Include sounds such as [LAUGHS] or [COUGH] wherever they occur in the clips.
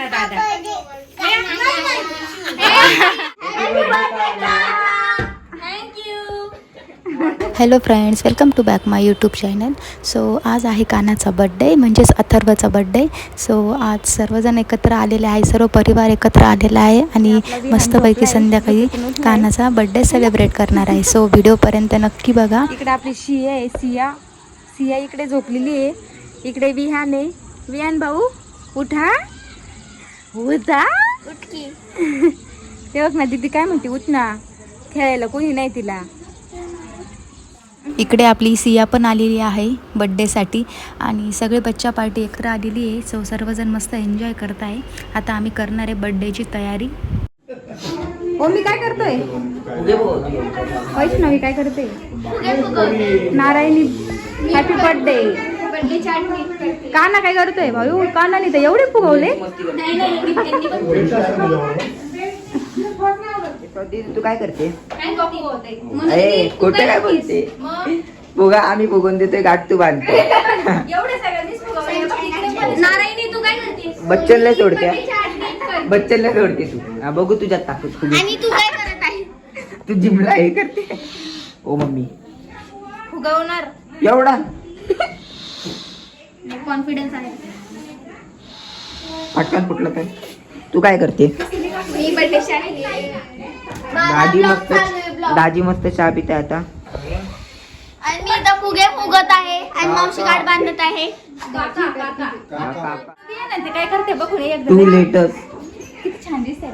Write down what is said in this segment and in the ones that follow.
ना दादा. Hello friends welcome to back my YouTube channel so आज आहे कानाचा बड्डे म्हणजेच अथर्वचा बड्डे सो आज सर्वजण एकत्र आलेले आहे सर्व परिवार एकत्र आलेला आहे आणि मस्तपैकी संध्याकाळी कानाचा बड्डे सेलिब्रेट करणार आहे. सो व्हिडिओपर्यंत नक्की बघा. इकडे आपली शिया आहे सिया. सिया इकडे झोपलेली आहे. इकडे विहान आहे. विहान भाऊ उठा. उठा. ते [LAUGHS] बघ ना दीदी काय म्हणते उठ ना. खेळायला कोणी नाही तिला. इकडे आपली सिया पण आलेली आहे बड्डेसाठी आणि सगळे बच्चा पार्टी एकत्र आलेली आहे. सो सर्वजण मस्त एन्जॉय करत आहे आता आम्ही करणार आहे बड्डेची तयारी. हो मी काय करतोय? वैष्णवी काय करते? नारायणी हॅपी बर्थडे काना काय करतोय भाऊ? कानाने तर एवढे फुगवले. तू काय करते? अरे कुठे काय बोलते? बघा आम्ही बघून देतोय गाठ तू बांधते. बच्चनला सोडते. बच्चनला सोडते तू. बघू तुझ्यात ताकद तू काय करत आहे? तू जिमला हे करते. ओ मम्मी. फुगवणार. एवढा? कॉन्फिडन्स आहे. पटकन फुटलं तर तू काय करते? मी दाजी मस्त दाजी मस्त चहा पिते आता. आणि मी इथं फुगे फुगत आहे आणि मावशी गाठ बांधत आहे. हा, काय करते बघून एकदा. तू लेटस. किती छान दिसते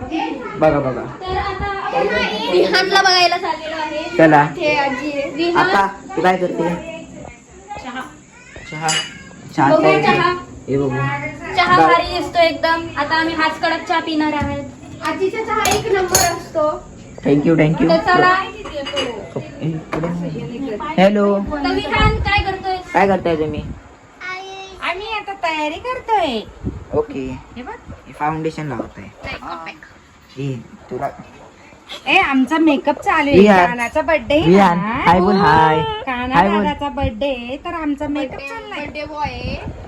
बघा. बघा तर आता आपण रिहानला बघायला चाललेलो आहे. चला. हे आजी आहे. रिहान. आता तू काय करते? चहा. चहा. चहा बघू चहा. हे बघू. चहा भारी दिसतो एकदम. आता आम्ही हाच कडक चहा पिणार आहोत. आजीचा चहा एक नंबर असतो. थँक्यू थँक्यू तर चला. हॅलो काय करतोय? काय करताय तुम्ही? आम्ही आता तयारी करतोय. ओके हे बघ. फाउंडेशन लावत आहे तुला ए आमचा मेकअप चालू आहे. विहान. कानाचा बर्थडे विहान, हाय बोल, हाय. काना हाय बोल. दादाचा बर्थडे तर आमचा मेकअप चाललाय बर्थडे बॉय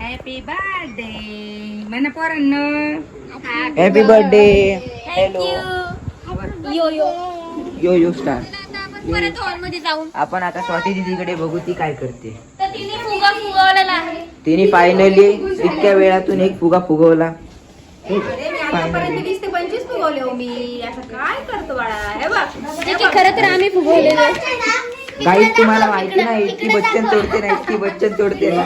हॅपी बर्थडे म्हणा पोरांनो. Happy birthday hello yo yo yo yo star आपण परत हॉलमध्ये जाऊ आपण आता स्वाती दीदीकडे बघू ती काय करते. तर तिने फुगा फुगवलेला आहे. तिने फायनली इतक्या वेळातून एक फुगा फुगवला. आतापर्यंत फुगवले हो मी. असं काय करतो बाळा? हे बघ. खरं तर आम्ही फुगवलेलो काहीच तुम्हाला माहिती नाही इतकी बच्चन तोडते ना इतकी बच्चन तोडते ना.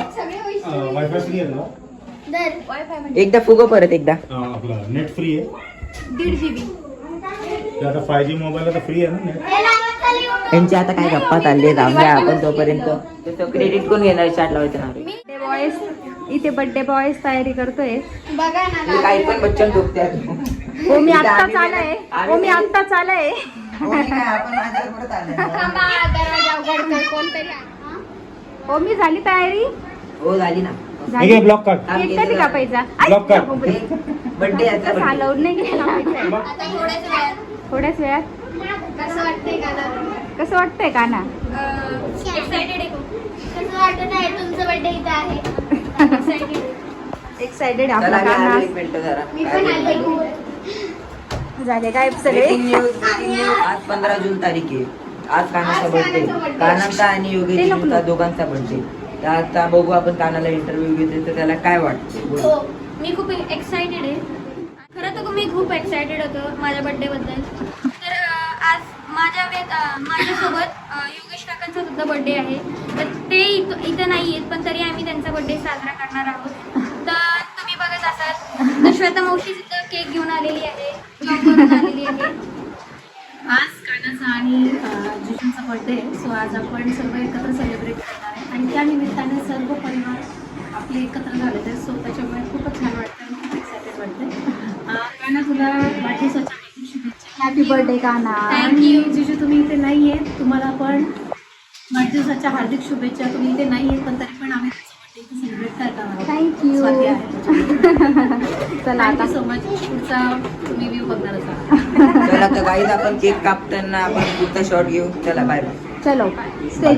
वायफाय फ्री आहे तुला एकदा फुगव परत एकदा. हा, आपला नेट फ्री आहे. दीड जीबी ते आता फाय जी मोबाईल आता फ्री आहे ना नेट यांची आता काय गप्पा चालले जाऊन द्या आपण तोपर्यंत क्रेडिट कोण घेणार चाट लावायचं ना बॉयज इथे बर्थडे बॉयज तयारी करतोय. बघा ना काही पण बच्चन टोकते [LAUGHS] हो मी आत्ताच आलाय हो मी आत्ताच आलाय हो मी झाली तयारी. हो झाली ना. हे ब्लॉक काढ. केक कधी ना. कापायचा ब्लॉक काढ. बर्थडे याचा birthday. अलाउड नाही [LAUGHS] थोड्याच वेळात. कसं वाटतंय का कसं वाटतंय काना? एक्साइटेड आहे खूप. कसं वाटत आहे? तुमचं बर्थडे इथं आहे. एक्साइटेड आपला काना. मी पण आले. झाले काय सगळे. आज पंधरा जून तारीख आहे. आज कानाचा बर्थडे कानाचा आणि योगेश दोघांचा बर्थडे आता बघू आपण कानाला इंटरव्ह्यू घेतोय तर त्याला काय वाटतं बोल. हो मी खूप एक्साइटेड आहे. खरं तर मी खूप एक्साइटेड होतो माझ्या बर्थडे बद्दल. तर अं, आज माझ्या वेत अं, माझ्यासोबत अं, योगेश काकांचा सुद्धा बर्थडे आहे. तर ते इथं इथं नाही आहेत पण तरी आम्ही त्यांचा बर्थडे साजरा करणार आहोत. तर तुम्ही बघत असाल तर श्वेता मावशी सुद्धा केक घेऊन आलेली आहे. आज कानाचा आणि जिजूंचा बर्थडे सो आज आपण सर्व एकत्र सेलिब्रेट करणार आहे. आणि त्या निमित्ताने सर्व परिवार आपले एकत्र झालेले सो त्याच्यामुळे खूपच छान वाटतं आणि खूप एक्सायटेड वाटतं काना तुला वाढदिवसाच्या हार्दिक शुभेच्छा. Happy birthday Kana. आणि जिजू तुम्ही इथे नाही आहेत तुम्हाला पण वाढदिवसाच्या हार्दिक शुभेच्छा. तुम्ही इथे नाही आहेत पण तरी पण आम्ही थँक्यू [LAUGHS] चला आता. थँक्यू सो मच पुढचा तुम्ही व्ह्यू बघणार असाल. चला तर गाईज आपण केक कापताना आपण पुढचा शॉट घेऊ. चला बाय बाय चलो. स्टे